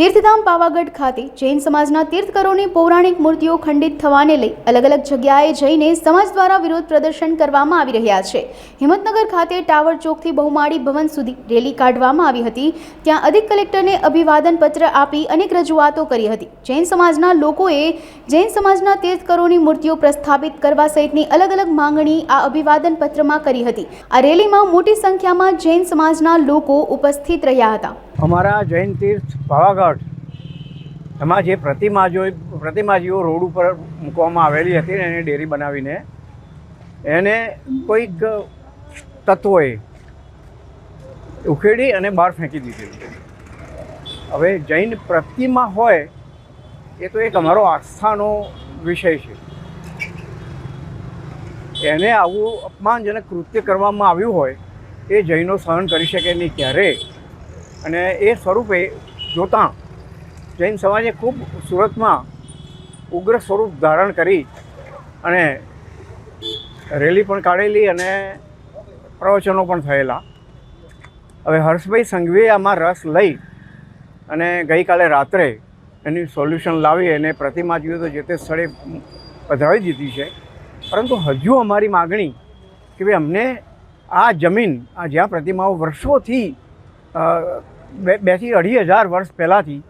તીર્થધામ પાવાગઢ ખાતે જૈન સમાજના તીર્થકરોની પૌરાણિક મૂર્તિઓ ખંડિત થવાને લઈ અલગ અલગ જગ્યાએ જઈને સમાજ દ્વારા વિરોધ પ્રદર્શન કરવામાં આવી રહ્યા છે. હિંમતનગર ખાતે ટાવર ચોકથી બહુમાળી ભવન સુધી રેલી કાઢવામાં આવી હતી. ત્યાં અધિક કલેક્ટરને અભિવાદન પત્ર આપી અનેક રજૂઆતો કરી હતી. જૈન સમાજના લોકોએ જૈન સમાજના તીર્થકરોની મૂર્તિઓ પ્રસ્થાપિત કરવા સહિતની અલગ અલગ માંગણી આ અભિવાદન પત્રમાં કરી હતી. આ રેલીમાં મોટી સંખ્યામાં જૈન સમાજના લોકો ઉપસ્થિત રહ્યા હતા. અમારા જૈન તીર્થ પાવાગઢ, એમાં જે પ્રતિમાજો પ્રતિમાજીઓ રોડ ઉપર મૂકવામાં આવેલી હતી ને એને ડેરી બનાવીને, એને કોઈક તત્વોએ ઉખેડી અને બહાર ફેંકી દીધી હવે જૈન પ્રતિમા હોય, એ તો એક અમારો આસ્થાનો વિષય છે. એને આવું અપમાનજનક કૃત્ય કરવામાં આવ્યું હોય, એ જૈનો સહન કરી શકે નહીં ક્યારેય. અને એ સ્વરૂપે જોતાં જૈન સમાજે ખૂબ સુરતમાં ઉગ્ર સ્વરૂપ ધારણ કરી અને રેલી પણ કાઢેલી અને પ્રવચનો પણ થયેલા. હવે હર્ષભાઈ સંઘવીએ આમાં રસ લઈ અને ગઈકાલે રાત્રે એની સોલ્યુશન લાવી અને પ્રતિમા જોઈએ તો જે તે સ્થળે પધરાવી દીધી છે. પરંતુ હજુ અમારી માગણી કે ભાઈ અમને આ જમીન, આ જ્યાં પ્રતિમાઓ વર્ષોથી બેથી અઢી હજાર વર્ષ પહેલાંથી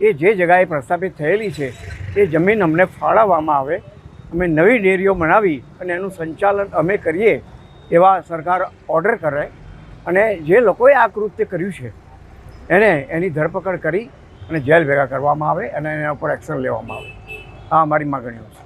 એ જે જગાએ પ્રસ્થાપિત થયેલી છે, એ જમીન અમને ફાળવવામાં આવે. અમે નવી ડેરીઓ બનાવી અને એનું સંચાલન અમે કરીએ એવા સરકાર ઓર્ડર કરે અને જે લોકોએ આ કૃત્ય કર્યું છે, એને એની ધરપકડ કરી અને જેલ ભેગા કરવામાં આવે અને એના ઉપર એક્શન લેવામાં આવે. આ અમારી માગણીઓ છે.